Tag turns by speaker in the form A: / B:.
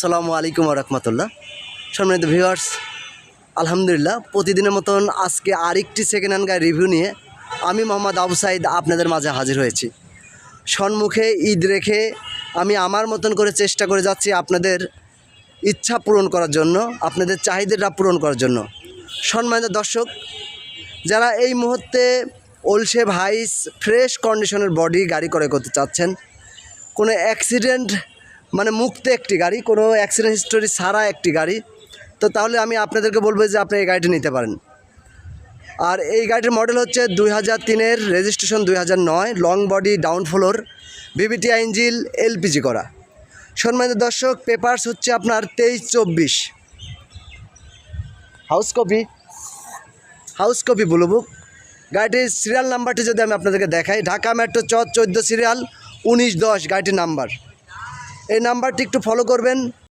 A: আসসালামু আলাইকুম রহমতুল্লাহ। সম্মানিত ভিউয়ার্স আলহামদুলিল্লাহ, প্রতিদিনের মতন আজকে আরেকটি সেকেন্ড হ্যান্ড গাড়ি রিভিউ নিয়ে আমি মোহাম্মদ আবু সাইদ আপনাদের মাঝে হাজির হয়েছি। সম্মুখে ঈদ রেখে আমি আমার মতন করে চেষ্টা করে যাচ্ছি আপনাদের ইচ্ছা পূরণ করার জন্য, আপনাদের চাহিদাটা পূরণ করার জন্য। সম্মানিত দর্শক, যারা এই মুহূর্তে ওলসে ভাইস ফ্রেশ কন্ডিশনের বডি গাড়ি ক্রয় করতে চাচ্ছেন, কোনো অ্যাক্সিডেন্ট মানে মুক্ত একটি গাড়ি, কোনো অ্যাক্সিডেন্ট হিস্টোরি ছাড়া একটি গাড়ি। তো তাহলে আমি আপনাদেরকে বলব যে আপনি এই গাড়িটি নিতে পারেন। আর এই গাড়িটির মডেল হচ্ছে দুই হাজার তিনের রেজিস্ট্রেশন দুই হাজার নয় লং বডি ডাউন ফ্লোর বিবিটি ইঞ্জিল এলপিজি করা। সম্মানিত দর্শক পেপার্স হচ্ছে আপনার তেইশ চব্বিশ। House copy house copy blue book গাড়িটির সিরিয়াল নাম্বারটি যদি আমি আপনাদেরকে দেখাই, ঢাকা মেট্রো চ চোদ্দ সিরিয়াল উনিশ দশ, গাড়িটির নাম্বার এই নাম্বারটি একটু ফলো করবেন।